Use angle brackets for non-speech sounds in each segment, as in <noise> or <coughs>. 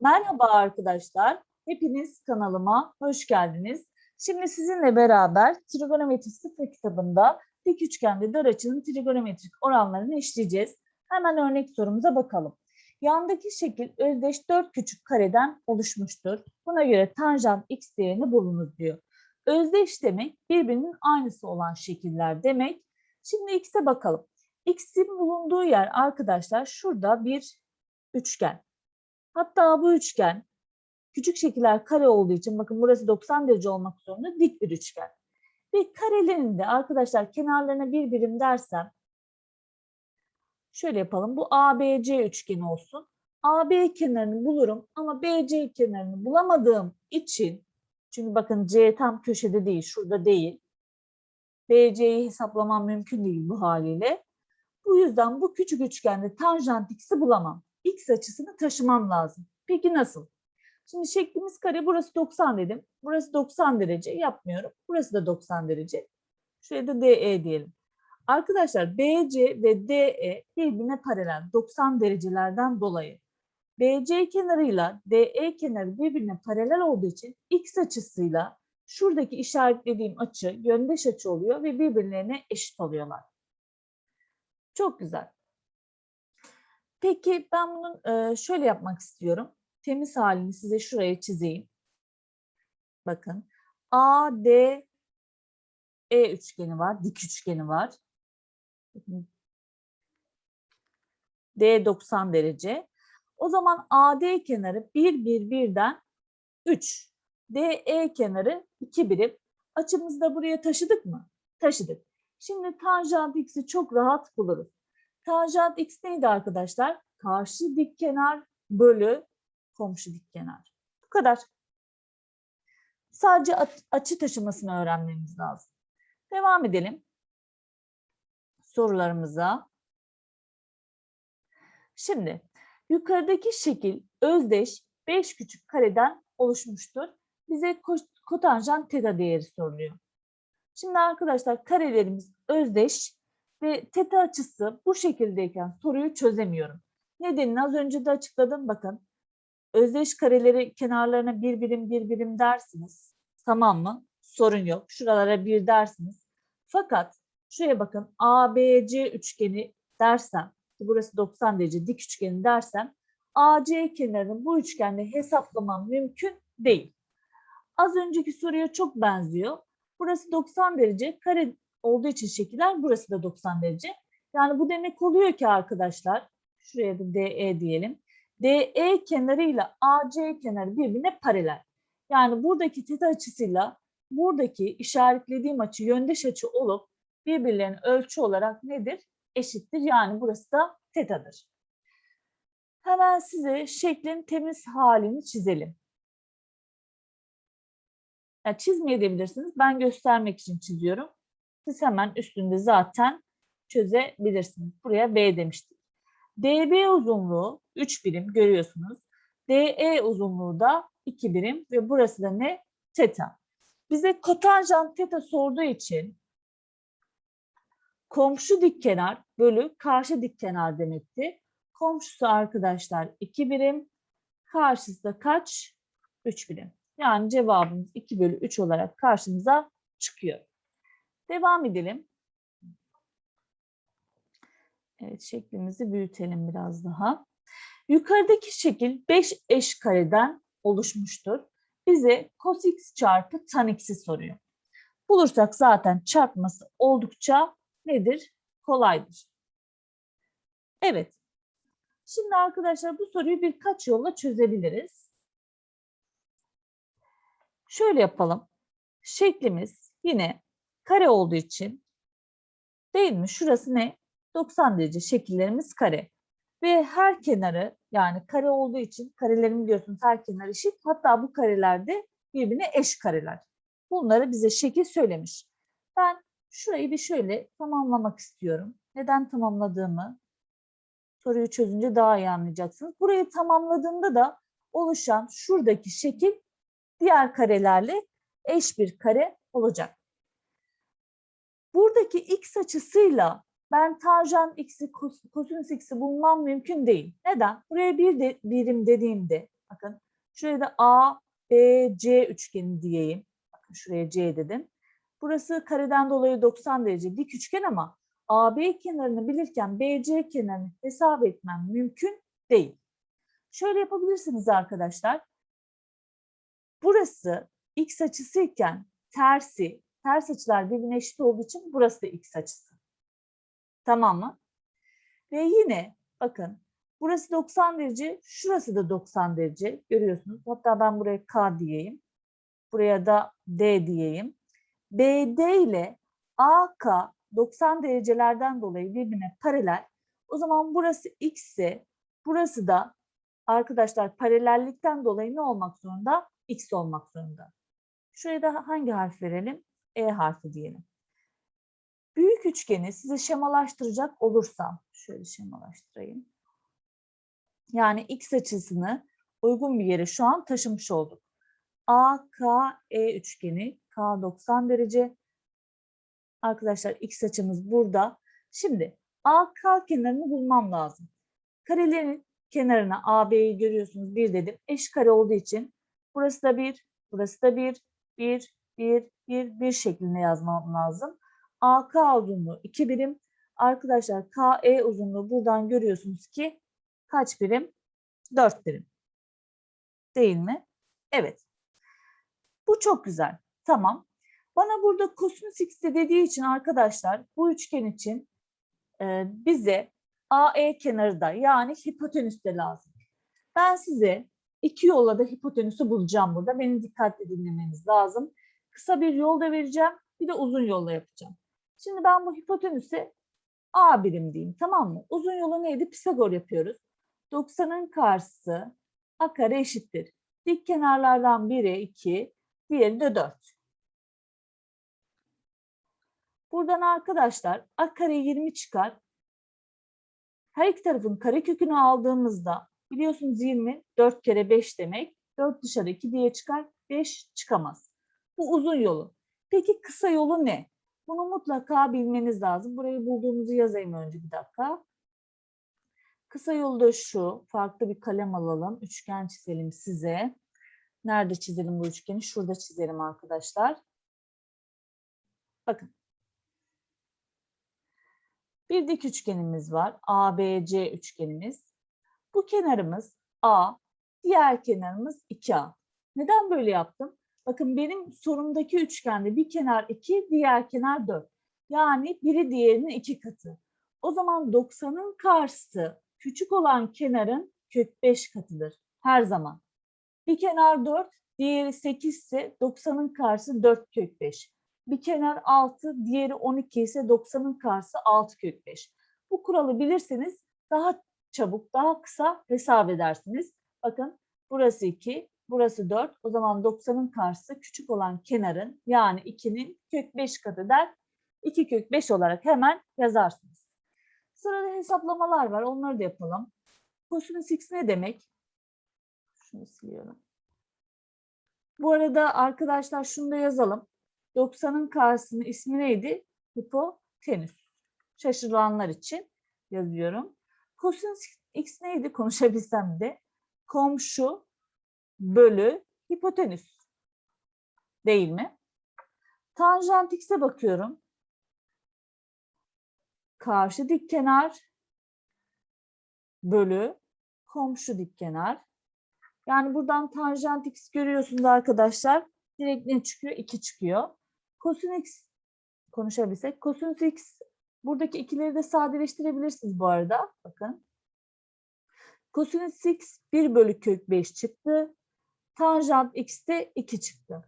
Merhaba arkadaşlar. Hepiniz kanalıma hoş geldiniz. Şimdi sizinle beraber Trigonometri sıfır kitabında dik üçgende dar açının trigonometrik oranlarını işleyeceğiz. Hemen örnek sorumuza bakalım. Yandaki şekil özdeş dört küçük kareden oluşmuştur. Buna göre tanjant x değerini bulunuz diyor. Özdeş demek birbirinin aynısı olan şekiller demek. Şimdi x'e bakalım. X'in bulunduğu yer arkadaşlar şurada bir üçgen. Hatta bu üçgen küçük şekiller kare olduğu için bakın burası 90 derece olmak zorunda dik bir üçgen. Ve karelerinde arkadaşlar kenarlarına bir birim dersem şöyle yapalım. Bu ABC üçgeni olsun. AB kenarını bulurum ama BC kenarını bulamadığım için çünkü bakın C tam köşede değil, şurada değil. BC'yi hesaplamam mümkün değil bu haliyle. Bu yüzden bu küçük üçgende tanjant x'i bulamam. X açısını taşımam lazım. Peki nasıl? Şimdi şeklimiz kare. Burası 90 dedim. Burası 90 derece. Yapmıyorum. Burası da 90 derece. Şuraya da DE diyelim. Arkadaşlar BC ve DE birbirine paralel 90 derecelerden dolayı. BC kenarıyla DE kenarı birbirine paralel olduğu için X açısıyla şuradaki işaretlediğim açı yöndeş açı oluyor ve birbirlerine eşit oluyorlar. Çok güzel. Peki ben bunun şöyle yapmak istiyorum. Temiz halini size şuraya çizeyim. Bakın. A, D, E üçgeni var. Dik üçgeni var. D 90 derece. O zaman AD kenarı 1, 1, 1'den 3. DE kenarı 2 birim. Açımızı da buraya taşıdık mı? Taşıdık. Şimdi tanjant x'i çok rahat buluruz. Tanjant x neydi arkadaşlar? Karşı dik kenar bölü komşu dik kenar. Bu kadar. Sadece açı taşımasını öğrenmemiz lazım. Devam edelim sorularımıza. Şimdi yukarıdaki şekil özdeş 5 küçük kareden oluşmuştur. Bize kotanjant teta değeri soruluyor. Şimdi arkadaşlar karelerimiz özdeş ve teta açısı bu şekildeyken soruyu çözemiyorum. Nedenini az önce de açıkladım bakın. Özdeş kareleri kenarlarına bir birim bir birim dersiniz. Tamam mı? Sorun yok. Şuralara bir dersiniz. Fakat şuraya bakın ABC üçgeni dersem, burası 90 derece dik üçgeni dersem AC kenarının bu üçgende hesaplamam mümkün değil. Az önceki soruya çok benziyor. Burası 90 derece, kare olduğu için şekiller burası da 90 derece. Yani bu demek oluyor ki arkadaşlar, şuraya da DE diyelim. DE kenarıyla AC kenarı birbirine paralel. Yani buradaki teta açısıyla buradaki işaretlediğim açı yöndeş açı olup birbirlerinin ölçü olarak nedir? Eşittir. Yani burası da tetadır. Hemen size şeklin temiz halini çizelim. Yani çizmeyebilirsiniz. Ben göstermek için çiziyorum. Siz hemen üstünde zaten çözebilirsiniz. Buraya B demiştik. DB uzunluğu 3 birim görüyorsunuz. DE uzunluğu da 2 birim ve burası da ne? Teta. Bize kotanjant teta sorduğu için komşu dik kenar bölü karşı dik kenar demekti. Komşusu arkadaşlar 2 birim, karşısı da kaç? 3 birim. Yani cevabımız 2 bölü 3 olarak karşımıza çıkıyor. Devam edelim. Evet şeklimizi büyütelim biraz daha. Yukarıdaki şekil 5 eş kareden oluşmuştur. Bize cos x çarpı tan x'i soruyor. Bulursak zaten çarpması oldukça nedir? Kolaydır. Evet. Şimdi arkadaşlar bu soruyu birkaç yolla çözebiliriz. Şöyle yapalım. Şeklimiz yine kare olduğu için değil mi? Şurası ne? 90 derece şekillerimiz kare. Ve her kenarı yani kare olduğu için karelerin biliyorsunuz her kenarı eşit. Hatta bu karelerde birbirine eş kareler. Bunları bize şekil söylemiş. Ben şurayı bir şöyle tamamlamak istiyorum. Neden tamamladığımı soruyu çözünce daha iyi anlayacaksınız. Burayı tamamladığımda da oluşan şuradaki şekil diğer karelerle eş bir kare olacak. Buradaki x açısıyla ben tanjant x'i, kosinüs x'i bulmam mümkün değil. Neden? Buraya bir de, birim dediğimde Bakın şuraya da A, B, C üçgeni diyeyim. Bakın şuraya C dedim. Burası kareden dolayı 90 derece dik üçgen ama AB kenarını bilirken BC kenarını hesap etmem mümkün değil. Şöyle yapabilirsiniz arkadaşlar. Burası x açısı iken tersi, ters açılar birbirine eşit olduğu için burası da x açısı. Tamam mı? Ve yine bakın burası 90 derece, şurası da 90 derece görüyorsunuz. Hatta ben buraya K diyeyim. Buraya da D diyeyim. BD ile AK 90 derecelerden dolayı birbirine paralel. O zaman burası x ise burası da arkadaşlar paralellikten dolayı ne olmak zorunda? X olmak zorunda. Şuraya da hangi harf verelim? E harfi diyelim. Büyük üçgeni size şemalaştıracak olursam, şöyle şemalaştırayım. Yani x açısını uygun bir yere şu an taşımış olduk. AKE üçgeni K 90 derece. Arkadaşlar x açımız burada. Şimdi AK kenarını bulmam lazım. Karelerin kenarına AB'yi görüyorsunuz 1 dedim. Eş kare olduğu için burası da 1, burası da 1, 1, 1, 1, 1 şeklinde yazmam lazım. AK uzunluğu 2 birim. Arkadaşlar KE uzunluğu buradan görüyorsunuz ki kaç birim? 4 birim. Değil mi? Evet. Bu çok güzel. Tamam. Bana burada kosinüs x de dediği için arkadaşlar bu üçgen için e, bize AE kenarı da yani hipotenüs de lazım. Ben size iki yolla da hipotenüsü bulacağım burada. Beni dikkatli dinlemeniz lazım. Kısa bir yol da vereceğim. Bir de uzun yolla yapacağım. Şimdi ben bu hipotenüse A birim diyeyim tamam mı? Uzun yolu neydi? Pisagor yapıyoruz. 90'ın karşısı A kare eşittir. Dik kenarlardan biri 2, diğeri de 4. Buradan arkadaşlar A kare 20 çıkar. Her iki tarafın karekökünü aldığımızda biliyorsunuz 20 4 kere 5 demek. 4 dışarı 2 diye çıkar 5 çıkamaz. Bu uzun yolu. Peki kısa yolu ne? Bunu mutlaka bilmeniz lazım. Burayı bulduğumuzu yazayım önce bir dakika. Kısa yolu da şu. Farklı bir kalem alalım. Üçgen çizelim size. Nerede çizelim bu üçgeni? Şurada çizelim arkadaşlar. Bakın. Bir dik üçgenimiz var. ABC üçgenimiz. Bu kenarımız A, diğer kenarımız 2A. Neden böyle yaptım? Bakın benim sorumdaki üçgende bir kenar 2, diğer kenar 4. Yani biri diğerinin iki katı. O zaman 90'ın karşısı küçük olan kenarın kök 5 katıdır. Her zaman. Bir kenar 4, diğeri 8 ise 90'ın karşısı 4 kök 5. Bir kenar 6, diğeri 12 ise 90'ın karşısı 6 kök 5. Bu kuralı bilirseniz daha çabuk, daha kısa hesap edersiniz. Bakın burası 2, burası 4. O zaman 90'ın karşısı küçük olan kenarın yani 2'nin kök 5 katı der. 2 kök 5 olarak hemen yazarsınız. Sırada hesaplamalar var. Onları da yapalım. Kosinüs x ne demek? Şunu siliyorum. Bu arada arkadaşlar şunu da yazalım. 90'ın karşısının ismi neydi? Hipotenüs. Şaşırılanlar için yazıyorum. Kosinüs x neydi konuşabilsem de? Komşu bölü hipotenüs. Değil mi? Tanjant x'e bakıyorum. Karşı dik kenar bölü komşu dik kenar. Yani buradan tanjant x görüyorsunuz arkadaşlar. Direkt ne çıkıyor? 2 çıkıyor. Kosinüs x konuşabilsek. Kosinüs x buradaki ikileri de sadeleştirebilirsiniz bu arada. Bakın. Kosinüs x 1 bölü kök 5 çıktı. Tanjant x de 2 çıktı.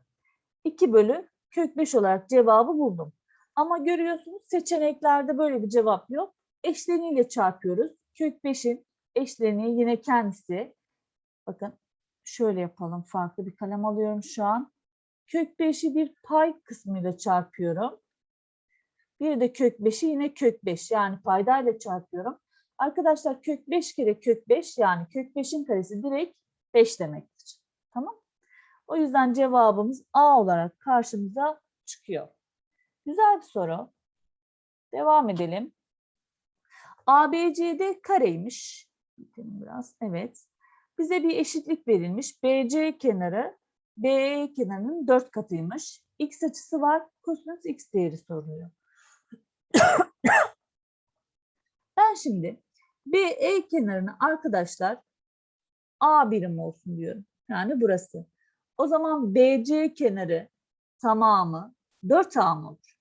2 bölü kök 5 olarak cevabı buldum. Ama görüyorsunuz seçeneklerde böyle bir cevap yok. Eşleniyle çarpıyoruz. Kök 5'in eşleniği yine kendisi. Bakın şöyle yapalım. Farklı bir kalem alıyorum şu an. Kök 5'i bir pay kısmıyla çarpıyorum. Bir de kök 5'i yine kök 5 yani paydayla çarpıyorum. Arkadaşlar kök 5 kere kök 5 yani kök 5'in karesi direkt 5 demektir. O yüzden cevabımız A olarak karşımıza çıkıyor. Güzel bir soru. Devam edelim. ABCD kareymiş. Biraz. Evet. Bize bir eşitlik verilmiş. BC kenarı BE kenarının 4 katıymış. X açısı var. Kosinüs X değeri soruluyor. <coughs> ben şimdi BE kenarını arkadaşlar A birim olsun diyorum. Yani burası. O zaman BC kenarı tamamı 4A mı olur?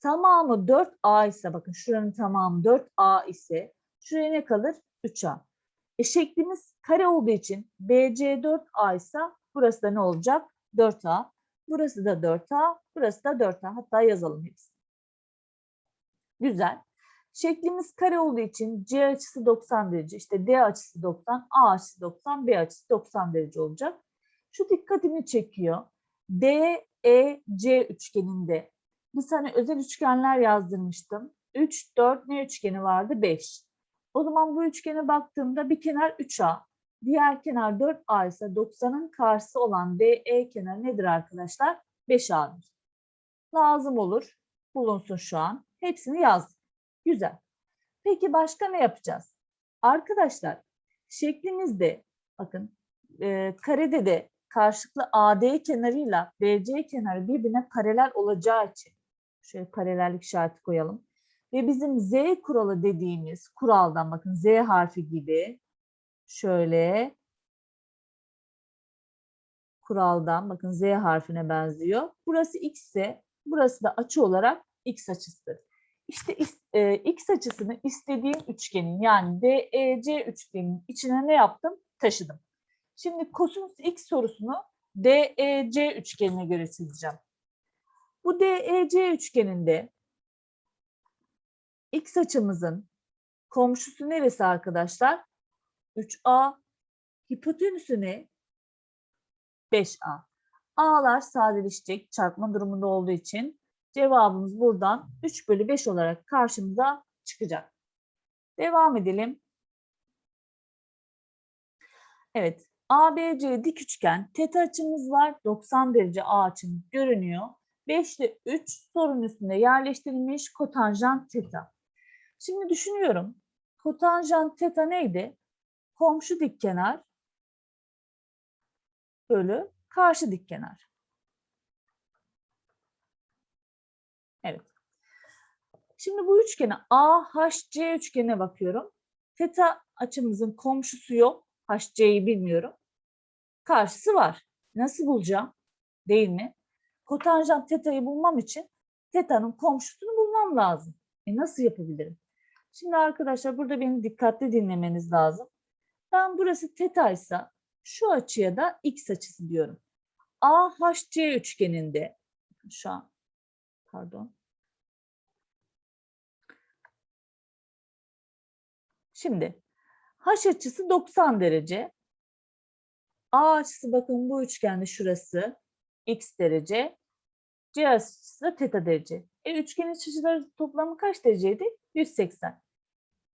Tamamı 4A ise bakın şuranın tamamı 4A ise şuraya ne kalır? 3A. E şeklimiz kare olduğu için BC 4A ise burası da ne olacak? 4A. Burası da 4A, burası da 4A. Hatta yazalım hepsini. Güzel. Şeklimiz kare olduğu için C açısı 90 derece, işte D açısı 90, A açısı 90, B açısı 90 derece olacak. Şu dikkatimi çekiyor. D, E, C üçgeninde bir tane özel üçgenler yazdırmıştım. 3, 4 ne üçgeni vardı? 5. O zaman bu üçgene baktığımda bir kenar 3A, diğer kenar 4A ise 90'ın karşısı olan DE kenarı nedir arkadaşlar? 5A'dır. Lazım olur. Bulunsun şu an. Hepsini yazdım. Güzel. Peki başka ne yapacağız? Arkadaşlar şeklimizde bakın e, karede de karşılıklı AD kenarıyla BC kenarı birbirine paralel olacağı için şöyle paralellik işareti koyalım. Ve bizim Z kuralı dediğimiz kuraldan bakın Z harfi gibi şöyle kuraldan bakın Z harfine benziyor. Burası X ise burası da açı olarak X açısıdır. İşte e, X açısını istediğim üçgenin yani DEC üçgenin içine ne yaptım? Taşıdım. Şimdi kosinüs X sorusunu DEC üçgenine göre çizeceğim. Bu DEC üçgeninde X açımızın komşusu neresi arkadaşlar? 3A. Hipotenüsü ne? 5A. A'lar sadeleşecek çarpma durumunda olduğu için cevabımız buradan 3 bölü 5 olarak karşımıza çıkacak. Devam edelim. Evet. ABC dik üçgen. Teta açımız var. 90 derece A açımız görünüyor. 5 ile 3 sorun üstünde yerleştirilmiş kotanjant teta. Şimdi düşünüyorum. Kotanjant teta neydi? Komşu dik kenar bölü karşı dik kenar. Evet. Şimdi bu üçgene AHC üçgenine bakıyorum. Teta açımızın komşusu yok. HC'yi bilmiyorum. Karşısı var. Nasıl bulacağım? Değil mi? Kotanjant teta'yı bulmam için teta'nın komşusunu bulmam lazım. E nasıl yapabilirim? Şimdi arkadaşlar burada beni dikkatli dinlemeniz lazım. Ben burası teta ise şu açıya da x açısı diyorum. AHC üçgeninde şu an pardon. Şimdi H açısı 90 derece. A açısı bakın bu üçgende şurası x derece. C açısı da teta derece. E üçgenin açıları toplamı kaç dereceydi? 180.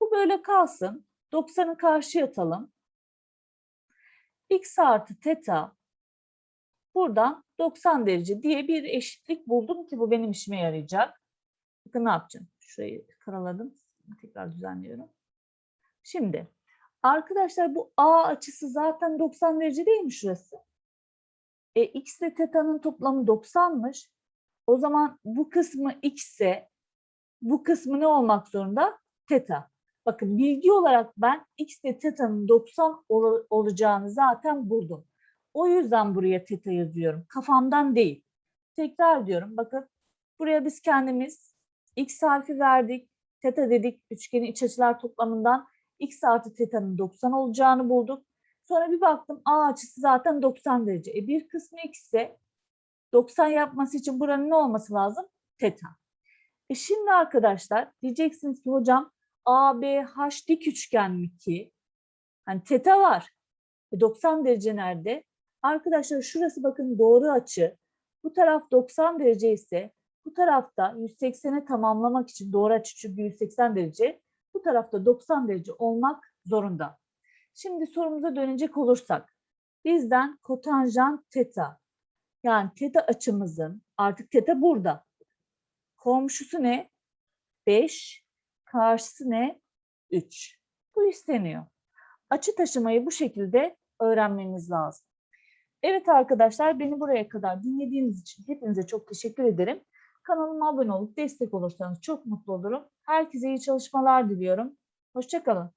Bu böyle kalsın. 90'ı karşıya atalım. x artı teta buradan 90 derece diye bir eşitlik buldum ki bu benim işime yarayacak. Bakın ne yapacağım? Şurayı karaladım. Tekrar düzenliyorum. Şimdi arkadaşlar bu A açısı zaten 90 derece değil mi şurası? E, x ile teta'nın toplamı 90'mış. O zaman bu kısmı x ise bu kısmı ne olmak zorunda? Teta. Bakın bilgi olarak ben x ile teta'nın 90 ol olacağını zaten buldum. O yüzden buraya teta yazıyorum. Kafamdan değil. Tekrar diyorum. Bakın buraya biz kendimiz x harfi verdik. Teta dedik. Üçgenin iç açılar toplamından x artı teta'nın 90 olacağını bulduk. Sonra bir baktım A açısı zaten 90 derece. E bir kısmı x ise 90 yapması için buranın ne olması lazım? Teta. E şimdi arkadaşlar diyeceksiniz ki hocam ABH dik üçgen mi ki? Hani teta var. E 90 derece nerede? Arkadaşlar şurası bakın doğru açı. Bu taraf 90 derece ise bu tarafta 180'e tamamlamak için doğru açı çünkü 180 derece. Bu tarafta 90 derece olmak zorunda. Şimdi sorumuza dönecek olursak bizden kotanjant teta yani teta açımızın artık teta burada. Komşusu ne? 5. Karşısı ne? 3. Bu isteniyor. açı taşımayı bu şekilde öğrenmemiz lazım. Evet arkadaşlar beni buraya kadar dinlediğiniz için hepinize çok teşekkür ederim. Kanalıma abone olup destek olursanız çok mutlu olurum. Herkese iyi çalışmalar diliyorum. Hoşçakalın.